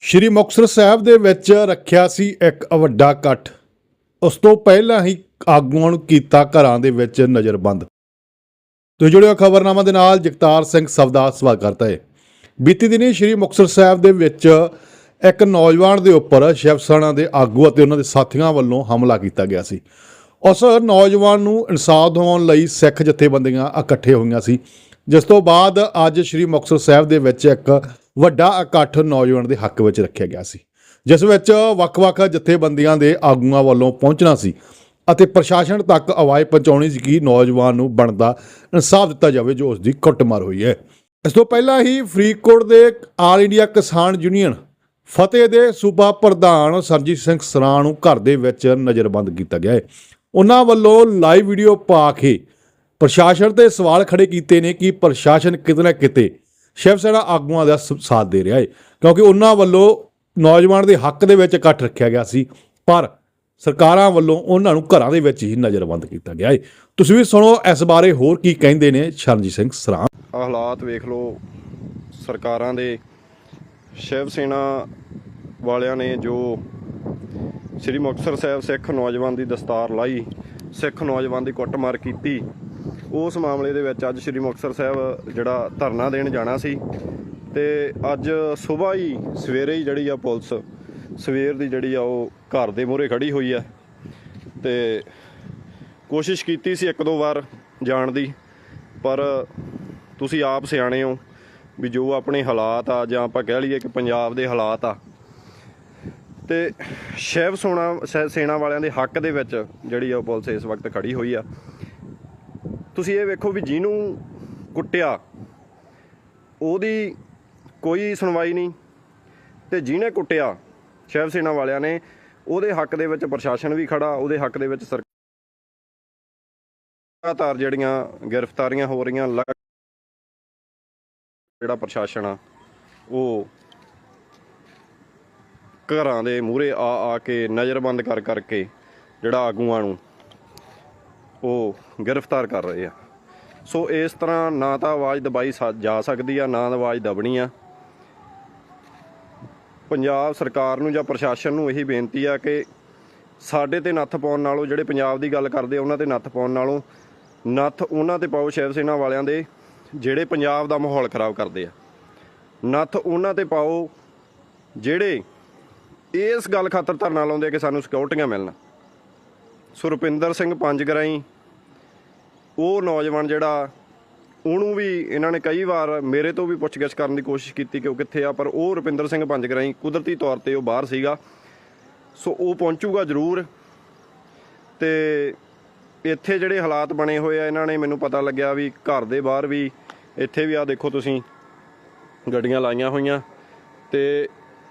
ਸ਼੍ਰੀ ਮੁਕਤਸਰ ਸਾਹਿਬ ਦੇ ਵਿੱਚ ਰੱਖਿਆ ਸੀ ਇੱਕ ਵੱਡਾ ਇਕੱਠ। ਉਸ ਤੋਂ ਪਹਿਲਾਂ ਹੀ ਆਗੂਆਂ ਨੂੰ ਕੀਤਾ ਘਰਾਂ ਦੇ ਵਿੱਚ ਨਜ਼ਰਬੰਦ। ਤੁਸੀਂ ਜੁੜਿਓ ਖਬਰਨਾਮਾ ਦੇ ਨਾਲ, ਜਗਤਾਰ ਸਿੰਘ ਸਵਦਾ ਸਵਾਗਤ ਕਰਤਾ ਹੈ। ਬੀਤੀ ਦਿਨੀ ਸ਼੍ਰੀ ਮੁਕਤਸਰ ਸਾਹਿਬ ਦੇ ਵਿੱਚ ਇੱਕ ਨੌਜਵਾਨ ਦੇ ਉੱਪਰ ਸ਼ਿਵ ਸੈਨਾ ਦੇ ਆਗੂ ਅਤੇ ਉਹਨਾਂ ਦੇ ਸਾਥੀਆਂ ਵੱਲੋਂ ਹਮਲਾ ਕੀਤਾ ਗਿਆ ਸੀ। ਉਸ ਨੌਜਵਾਨ ਨੂੰ ਇਨਸਾਫ ਦਿਵਾਉਣ ਲਈ ਸਿੱਖ ਜਥੇਬੰਦੀਆਂ ਇਕੱਠੇ ਹੋਈਆਂ ਸੀ। ਜਿਸ ਤੋਂ ਬਾਅਦ ਅੱਜ ਸ਼੍ਰੀ ਮੁਕਤਸਰ ਸਾਹਿਬ ਦੇ ਵਿੱਚ ਇੱਕ ਵੱਡਾ ਇਕੱਠ ਨੌਜਵਾਨ ਦੇ ਹੱਕ ਵਿੱਚ ਰੱਖਿਆ ਗਿਆ ਸੀ, ਜਿਸ ਵਿੱਚ ਵੱਖ-ਵੱਖ ਜਥੇਬੰਦੀਆਂ ਦੇ ਆਗੂਆਂ ਵੱਲੋਂ ਪਹੁੰਚਣਾ ਸੀ ਅਤੇ ਪ੍ਰਸ਼ਾਸਨ ਤੱਕ ਆਵਾਜ਼ ਪਹੁੰਚਾਉਣੀ ਸੀ ਕਿ ਨੌਜਵਾਨ ਨੂੰ ਬਣਦਾ ਇਨਸਾਫ ਦਿੱਤਾ ਜਾਵੇ ਜੋ ਉਸ ਦੀ ਕੁੱਟਮਾਰ ਹੋਈ ਹੈ। ਇਸ ਤੋਂ ਪਹਿਲਾਂ ਹੀ ਫਰੀਦਕੋਟ ਦੇ ਆਲ ਇੰਡੀਆ ਕਿਸਾਨ ਯੂਨੀਅਨ ਫਤਿਹ ਦੇ ਸੂਬਾ ਪ੍ਰਧਾਨ ਸਰਜੀਤ ਸਿੰਘ ਸਰਾਂ ਨੂੰ ਘਰ ਦੇ ਵਿੱਚ ਨਜ਼ਰਬੰਦ ਕੀਤਾ ਗਿਆ ਹੈ। ਉਹਨਾਂ ਵੱਲੋਂ ਲਾਈਵ ਵੀਡੀਓ ਪਾ ਕੇ ਪ੍ਰਸ਼ਾਸਨ ਤੇ ਸਵਾਲ ਖੜੇ ਕੀਤੇ ਨੇ ਕਿ ਪ੍ਰਸ਼ਾਸਨ ਕਿਤੇ ਨਾ ਕਿਤੇ ਸ਼ਿਵ ਸੈਨਾ ਆਗੂਆਂ ਦਾ ਸਾਥ ਦੇ ਰਿਹਾ ਹੈ ਕਿਉਂਕਿ ਉਹਨਾਂ ਵੱਲੋਂ ਨੌਜਵਾਨ ਦੇ ਹੱਕ ਦੇ ਵਿੱਚ ਇਕੱਠ ਰੱਖਿਆ ਗਿਆ ਸੀ, ਪਰ ਸਰਕਾਰਾਂ ਵੱਲੋਂ ਉਹਨਾਂ ਨੂੰ ਘਰਾਂ ਦੇ ਵਿੱਚ ਹੀ ਨਜ਼ਰਬੰਦ ਕੀਤਾ ਗਿਆ ਹੈ ਤੁਸੀਂ ਵੀ ਸੁਣੋ ਇਸ ਬਾਰੇ ਹੋਰ ਕੀ ਕਹਿੰਦੇ ਨੇ ਸ਼ਰਨਜੀਤ ਸਿੰਘ ਸਰਾਂ ਹਾਲਾਤ ਵੇਖ ਲਓ, ਸਰਕਾਰਾਂ ਦੇ ਸ਼ਿਵ ਸੈਨਾ ਵਾਲਿਆਂ ਨੇ ਜੋ ਸ੍ਰੀ ਮੁਕਤਸਰ ਸਾਹਿਬ ਸਿੱਖ ਨੌਜਵਾਨ ਦੀ ਦਸਤਾਰ ਲਾਈ, ਸਿੱਖ ਨੌਜਵਾਨ ਦੀ ਕੁੱਟਮਾਰ ਕੀਤੀ ਉਸ ਮਾਮਲੇ ਦੇ ਵਿੱਚ ਅੱਜ ਸ੍ਰੀ ਮੁਕਤਸਰ ਸਾਹਿਬ ਜਿਹੜਾ ਧਰਨਾ ਦੇਣ ਜਾਣਾ ਸੀ ਤੇ ਅੱਜ ਸਵੇਰ ਹੀ, ਸਵੇਰੇ ਹੀ ਜਿਹੜੀ ਆ ਪੁਲਿਸ, ਸਵੇਰ ਦੀ ਜਿਹੜੀ ਆ ਉਹ ਘਰ ਦੇ ਮੂਹਰੇ ਖੜੀ ਹੋਈ ਆ ਤੇ ਕੋਸ਼ਿਸ਼ ਕੀਤੀ ਸੀ ਇੱਕ ਦੋ ਵਾਰ ਜਾਣ ਦੀ, ਪਰ ਤੁਸੀਂ ਆਪ ਸਿਆਣੇ ਹੋ ਵੀ ਜੋ ਆਪਣੇ ਹਾਲਾਤ ਆ, ਜਾਂ ਆਪਾਂ ਕਹਿ ਲਈਏ ਕਿ ਪੰਜਾਬ ਦੇ ਹਾਲਾਤ ਆ, ਤੇ ਸ਼ਿਵ ਸੋਨਾ ਸ- ਸੈਨਾ ਵਾਲਿਆਂ ਦੇ ਹੱਕ ਦੇ ਵਿੱਚ ਜਿਹੜੀ ਆ ਉਹ ਪੁਲਿਸ ਇਸ ਵਕਤ ਖੜੀ ਹੋਈ ਆ। ਤੁਸੀਂ ਇਹ ਵੇਖੋ ਵੀ ਜਿਹਨੂੰ ਕੁੱਟਿਆ, ਉਹਦੀ ਕੋਈ ਸੁਣਵਾਈ ਨਹੀਂ ਤੇ ਜਿਹਨੇ ਕੁੱਟਿਆ ਸ਼ਿਵ ਸੈਨਾ ਵਾਲਿਆਂ ਨੇ, ਉਹਦੇ ਹੱਕ ਦੇ ਵਿੱਚ ਪ੍ਰਸ਼ਾਸਨ ਵੀ ਖੜਾ, ਉਹਦੇ ਹੱਕ ਦੇ ਵਿੱਚ ਸਰਕਾਰ ਲਗਾਤਾਰ ਜਿਹੜੀਆਂ ਗ੍ਰਿਫਤਾਰੀਆਂ ਹੋ ਰਹੀਆਂ, ਲਗਾ- ਜਿਹੜਾ ਪ੍ਰਸ਼ਾਸਨ ਆ, ਉਹ ਘਰਾਂ ਦੇ ਮੂਹਰੇ ਆ ਆ ਕੇ ਨਜ਼ਰਬੰਦ ਕਰ ਕਰਕੇ ਜਿਹੜਾ ਆਗੂਆਂ ਨੂੰ ਉਹ ਗ੍ਰਿਫਤਾਰ ਕਰ ਰਹੇ ਆ। ਸੋ ਇਸ ਤਰ੍ਹਾਂ ਨਾ ਤਾਂ ਆਵਾਜ਼ ਦਬਾਈ ਸਾ- ਜਾ ਸਕਦੀ ਆ, ਨਾ ਆਵਾਜ਼ ਦਬਣੀ ਆ। ਪੰਜਾਬ ਸਰਕਾਰ ਨੂੰ ਜਾਂ ਪ੍ਰਸ਼ਾਸਨ ਨੂੰ ਇਹੀ ਬੇਨਤੀ ਆ ਕਿ ਸਾਡੇ ਤੇ ਨੱਥ ਪਾਉਣ ਨਾਲੋਂ, ਜਿਹੜੇ ਪੰਜਾਬ ਦੀ ਗੱਲ ਕਰਦੇ ਉਹਨਾਂ ਤੇ ਨੱਥ ਪਾਉਣ ਨਾਲੋਂ ਨੱਥ ਉਹਨਾਂ ਤੇ ਪਾਓ ਸ਼ਿਵ ਸੈਨਾ ਵਾਲਿਆਂ ਦੇ, ਜਿਹੜੇ ਪੰਜਾਬ ਦਾ ਮਾਹੌਲ ਖਰਾਬ ਕਰਦੇ ਆ। ਨੱਥ ਉਹਨਾਂ ਤੇ ਪਾਓ ਜਿਹੜੇ ਇਸ ਗੱਲ ਖਾਤਰ ਧਰਨਾ ਲਾਉਂਦੇ ਆ ਕਿ ਸਾਨੂੰ ਸਿਕਿਉਰਟੀਆਂ ਮਿਲਣ। ਸੋ ਰੁਪਿੰਦਰ ਸਿੰਘ ਪੰਜਗਰਾਈ। ਉਹ ਨੌਜਵਾਨ ਜਿਹੜਾ, ਉਹਨੂੰ ਵੀ ਇਹਨਾਂ ਨੇ ਕਈ ਵਾਰ ਮੇਰੇ ਤੋਂ ਵੀ ਪੁੱਛਗਿੱਛ ਕਰਨ ਦੀ ਕੋਸ਼ਿਸ਼ ਕੀਤੀ ਕਿ ਉਹ ਕਿੱਥੇ ਆ, ਪਰ ਉਹ ਰੁਪਿੰਦਰ ਸਿੰਘ ਪੰਜਗਰਾਈ ਕੁਦਰਤੀ ਤੌਰ ਤੇ ਉਹ ਬਾਹਰ ਸੀਗਾ। ਸੋ ਉਹ ਪਹੁੰਚੂਗਾ ਜ਼ਰੂਰ। ਤੇ ਇੱਥੇ ਜਿਹੜੇ ਹਾਲਾਤ ਬਣੇ ਹੋਏ ਆ, ਇਹਨਾਂ ਨੇ ਮੈਨੂੰ ਪਤਾ ਲੱਗਿਆ ਵੀ ਘਰ ਦੇ ਬਾਹਰ ਵੀ, ਇੱਥੇ ਵੀ ਆ ਦੇਖੋ ਤੁਸੀਂ, ਗੱਡੀਆਂ ਲਾਈਆਂ ਹੋਈਆਂ। ਤੇ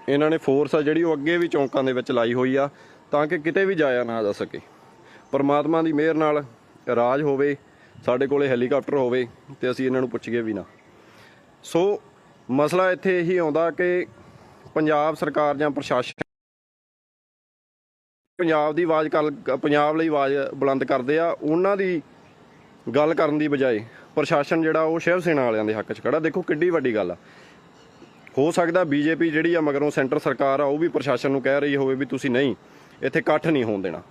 ਇਹਨਾਂ ਨੇ ਫੋਰਸ ਆ ਜਿਹੜੀ ਉਹ ਅੱਗੇ ਵੀ ਚੌਂਕਾਂ ਦੇ ਵਿੱਚ ਲਾਈ ਹੋਈ ਆ, ਤਾਂ ਕਿ ਕਿਤੇ ਵੀ ਜਾਇਆ ਨਾ ਜਾ ਸਕੇ। ਪਰਮਾਤਮਾ ਦੀ ਮਿਹਰ ਨਾਲ ਰਾਜ ਹੋਵੇ, ਸਾਡੇ ਕੋਲੇ ਹੈਲੀਕਾਪਟਰ ਹੋਵੇ ਤੇ ਅਸੀਂ ਇਹਨਾਂ ਨੂੰ ਪੁੱਛੀਏ ਵੀ ਨਾ। ਸੋ ਮਸਲਾ ਇੱਥੇ ਇਹੀ ਆਉਂਦਾ ਕਿ ਪੰਜਾਬ ਸਰਕਾਰ ਜਾਂ ਪ੍ਰਸ਼ਾਸਨ ਪੰਜਾਬ ਦੀ ਆਵਾਜ਼ ਕਰ, ਪੰਜਾਬ ਲਈ ਆਵਾਜ਼ ਬੁਲੰਦ ਕਰਦੇ ਆ, ਉਹਨਾਂ ਦੀ ਗੱਲ ਕਰਨ ਦੀ ਬਜਾਏ ਪ੍ਰਸ਼ਾਸਨ ਜਿਹੜਾ ਉਹ ਸ਼ਿਵ ਸੈਨਾ ਵਾਲਿਆਂ ਦੇ ਹੱਕ 'ਚ ਖੜਾ। ਦੇਖੋ ਕਿੱਡੀ ਵੱਡੀ ਗੱਲ ਆ। ਹੋ ਸਕਦਾ ਬੀਜੇਪੀ ਜਿਹੜੀ ਆ ਮਗਰੋਂ ਸੈਂਟਰ ਸਰਕਾਰ ਆ, ਉਹ ਵੀ ਪ੍ਰਸ਼ਾਸਨ ਨੂੰ ਕਹਿ ਰਹੀ ਹੋਵੇ ਵੀ ਤੁਸੀਂ ਨਹੀਂ, ਇੱਥੇ ਇਕੱਠ ਨਹੀਂ ਹੋਣ ਦੇਣਾ।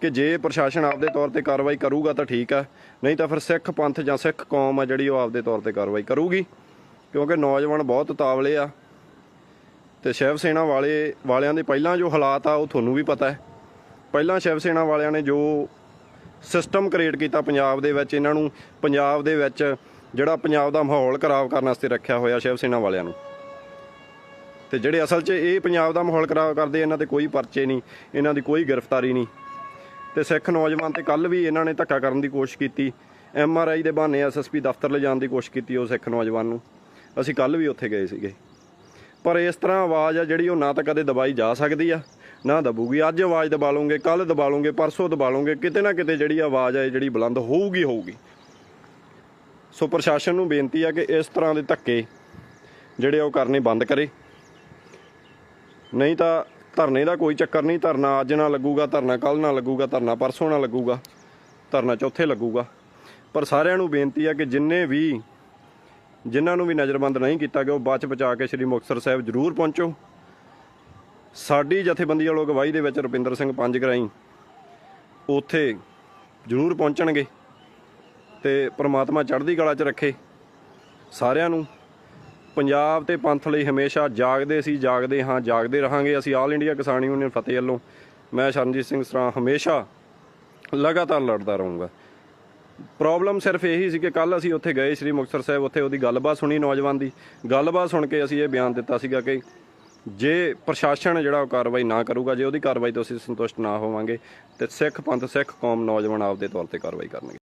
ਕਿ ਜੇ ਪ੍ਰਸ਼ਾਸਨ ਆਪਦੇ ਤੌਰ ਤੇ ਕਾਰਵਾਈ ਕਰੂਗਾ ਤਾਂ ਠੀਕ ਆ, ਨਹੀਂ ਤਾਂ ਫਿਰ ਸਿੱਖ ਪੰਥ ਜਾਂ ਸਿੱਖ ਕੌਮ ਆ ਜਿਹੜੀ ਉਹ ਆਪਦੇ ਤੌਰ ਤੇ ਕਾਰਵਾਈ ਕਰੂਗੀ, ਕਿਉਂਕਿ ਨੌਜਵਾਨ ਬਹੁਤ ਤਾਵਲੇ ਆ ਤੇ ਸ਼ਿਵ ਸੈਨਾ ਵਾਲੇ, ਵਾਲਿਆਂ ਦੇ ਪਹਿਲਾਂ ਜੋ ਹਾਲਾਤ ਆ ਉਹ ਤੁਹਾਨੂੰ ਵੀ ਪਤਾ ਹੈ। ਪਹਿਲਾਂ ਸ਼ਿਵ ਸੈਨਾ ਵਾਲਿਆਂ ਨੇ ਜੋ ਸਿਸਟਮ ਕ੍ਰੀਏਟ ਕੀਤਾ ਪੰਜਾਬ ਦੇ ਵਿੱਚ, ਇਹਨਾਂ ਨੂੰ ਪੰਜਾਬ ਦੇ ਵਿੱਚ ਜਿਹੜਾ ਪੰਜਾਬ ਦਾ ਮਾਹੌਲ ਖਰਾਬ ਕਰਨ ਵਾਸਤੇ ਰੱਖਿਆ ਹੋਇਆ ਸ਼ਿਵ ਸੈਨਾ ਵਾਲਿਆਂ ਨੂੰ। ਤੇ ਜਿਹੜੇ ਅਸਲ 'ਚ ਇਹ ਪੰਜਾਬ ਦਾ ਮਾਹੌਲ ਖਰਾਬ ਕਰਦੇ ਇਹਨਾਂ ਤੇ ਕੋਈ ਪਰਚੇ ਨਹੀਂ, ਇਹਨਾਂ ਦੀ ਕੋਈ ਗ੍ਰਿਫਤਾਰੀ ਨਹੀਂ। ਤੇ ਸਿੱਖ ਨੌਜਵਾਨ ਤੇ ਕੱਲ ਵੀ ਇਹਨਾਂ ਨੇ ਧੱਕਾ ਕਰਨ ਦੀ ਕੋਸ਼ਿਸ਼ ਕੀਤੀ। ਐਮ ਆਰ ਆਈ ਦੇ ਬਹਾਨੇ ਐਸਐਸਪੀ ਦਫ਼ਤਰ ਲਿਜਾਣ ਦੀ ਕੋਸ਼ਿਸ਼ ਕੀਤੀ ਉਹ ਸਿੱਖ ਨੌਜਵਾਨ ਨੂੰ। ਅਸੀਂ ਕੱਲ ਵੀ ਉੱਥੇ ਗਏ ਸੀਗੇ। ਪਰ ਇਸ ਤਰ੍ਹਾਂ ਆਵਾਜ਼ ਆ ਜਿਹੜੀ ਉਹ ਨਾ ਤਾਂ ਕਦੇ ਦਬਾਈ ਜਾ ਸਕਦੀ ਆ, ਨਾ ਦਬੂਗੀ। ਅੱਜ ਆਵਾਜ਼ ਦਬਾ ਲਓਗੇ ਕੱਲ ਦਬਾ ਲਓਗੇ ਪਰਸੋਂ ਦਬਾ ਲਓਗੇ ਕਿਤੇ ਨਾ ਕਿਤੇ ਜਿਹੜੀ ਆਵਾਜ਼ ਆ ਜਿਹੜੀ ਬੁਲੰਦ ਹੋਊਗੀ ਹੋਊਗੀ। ਸੋ ਪ੍ਰਸ਼ਾਸਨ ਨੂੰ ਬੇਨਤੀ ਆ ਕਿ ਇਸ ਤਰ੍ਹਾਂ ਦੇ ਧੱਕੇ ਜਿਹੜੇ ਉਹ ਕਰਨੇ ਬੰਦ ਕਰੇ। ਨਹੀਂ ਤਾਂ ਧਰਨੇ ਦਾ ਕੋਈ ਚੱਕਰ ਨਹੀਂ, ਧਰਨਾ ਅੱਜ ਨਾ ਲੱਗੂਗਾ, ਧਰਨਾ ਕੱਲ ਨਾ ਲੱਗੂਗਾ, ਧਰਨਾ ਪਰਸੋਂ ਨਾ ਲੱਗੂਗਾ, ਧਰਨਾ ਚੌਥੇ ਲੱਗੂਗਾ। ਪਰ ਸਾਰਿਆਂ ਨੂੰ ਬੇਨਤੀ ਆ ਕਿ ਜਿੰਨੇ ਵੀ, ਜਿਨ੍ਹਾਂ ਨੂੰ ਵੀ ਨਜ਼ਰਬੰਦ ਨਹੀਂ ਕੀਤਾ ਗਿਆ, ਉਹ ਬਾਅਦ 'ਚ ਬਚਾ ਕੇ ਸ੍ਰੀ ਮੁਕਤਸਰ ਸਾਹਿਬ ਜ਼ਰੂਰ ਪਹੁੰਚੋ। ਸਾਡੀ ਜਥੇਬੰਦੀ ਵੱਲੋਂ ਅਗਵਾਈ ਦੇ ਵਿੱਚ ਰੁਪਿੰਦਰ ਸਿੰਘ ਪੰਜ ਗਰਾਈ ਉੱਥੇ ਜ਼ਰੂਰ ਪਹੁੰਚਣਗੇ ਤੇ ਪ੍ਰਮਾਤਮਾ ਚੜ੍ਹਦੀ ਕਲਾ 'ਚ ਰੱਖੇ ਸਾਰਿਆਂ ਨੂੰ। ਪੰਜਾਬ ਤੇ ਪੰਥ ਲਈ ਹਮੇਸ਼ਾ ਜਾਗਦੇ ਸੀ, ਜਾਗਦੇ ਹਾਂ, ਜਾਗਦੇ ਰਹਾਂਗੇ। ਅਸੀਂ ਆਲ ਇੰਡੀਆ ਕਿਸਾਨ ਯੂਨੀਅਨ ਫਤਿਹ ਵੱਲੋਂ ਮੈਂ ਸ਼ਰਨਜੀਤ ਸਿੰਘ ਸਰਾਂ ਹਮੇਸ਼ਾ ਲਗਾਤਾਰ ਲੜਦਾ ਰਹੂੰਗਾ। ਪ੍ਰੋਬਲਮ ਸਿਰਫ ਇਹੀ ਸੀ ਕਿ ਕੱਲ ਅਸੀਂ ਉੱਥੇ ਗਏ ਸ੍ਰੀ ਮੁਕਤਸਰ ਸਾਹਿਬ, ਉੱਥੇ ਉਹਦੀ ਗੱਲਬਾਤ ਸੁਣੀ ਨੌਜਵਾਨ ਦੀ। ਗੱਲਬਾਤ ਸੁਣ ਕੇ ਅਸੀਂ ਇਹ ਬਿਆਨ ਦਿੱਤਾ ਸੀਗਾ ਕਿ ਜੇ ਪ੍ਰਸ਼ਾਸਨ ਜਿਹੜਾ ਉਹ ਕਾਰਵਾਈ ਨਾ ਕਰੂਗਾ, ਜੇ ਉਹਦੀ ਕਾਰਵਾਈ ਤੋਂ ਅਸੀਂ ਸੰਤੁਸ਼ਟ ਨਾ ਹੋਵਾਂਗੇ, ਤੇ ਸਿੱਖ ਪੰਥ, ਸਿੱਖ ਕੌਮ ਨੌਜਵਾਨ ਆਪਦੇ ਤੌਰ ਤੇ ਕਾਰਵਾਈ ਕਰਨਗੇ।